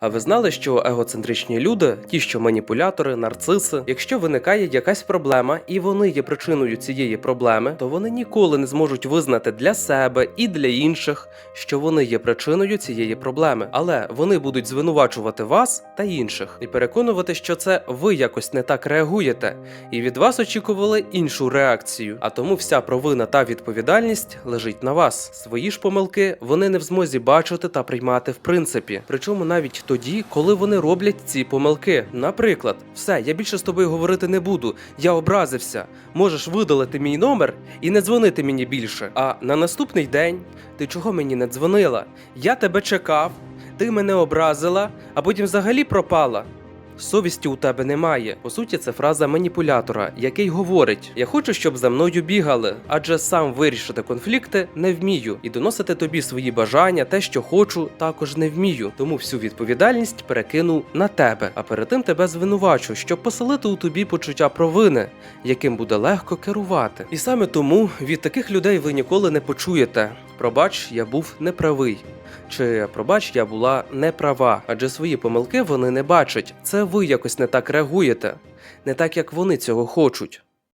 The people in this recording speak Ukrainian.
А ви знали, що егоцентричні люди, ті, що маніпулятори, нарциси, якщо виникає якась проблема і вони є причиною цієї проблеми, то вони ніколи не зможуть визнати для себе і для інших, що вони є причиною цієї проблеми, але вони будуть звинувачувати вас та інших і переконувати, що це ви якось не так реагуєте, і від вас очікували іншу реакцію. А тому вся провина та відповідальність лежить на вас. Свої ж помилки вони не в змозі бачити та приймати в принципі. Причому навіть тоді, коли вони роблять ці помилки. Наприклад, все, я більше з тобою говорити не буду. Я образився. Можеш видалити мій номер і не дзвонити мені більше. А на наступний день ти чого мені не дзвонила? Я тебе чекав, ти мене образила, а потім взагалі пропала. Совісті у тебе немає. По суті, це фраза маніпулятора, який говорить: Я хочу, щоб за мною бігали, адже сам вирішити конфлікти не вмію, і доносити тобі свої бажання, те, що хочу, також не вмію. Тому всю відповідальність перекину на тебе. А перед тим тебе звинувачу, щоб поселити у тобі почуття провини, яким буде легко керувати. І саме тому від таких людей ви ніколи не почуєте. Пробач, я був неправий. Чи пробач, я була неправа, адже свої помилки вони не бачать. Це ви якось не так реагуєте, не так як вони цього хочуть.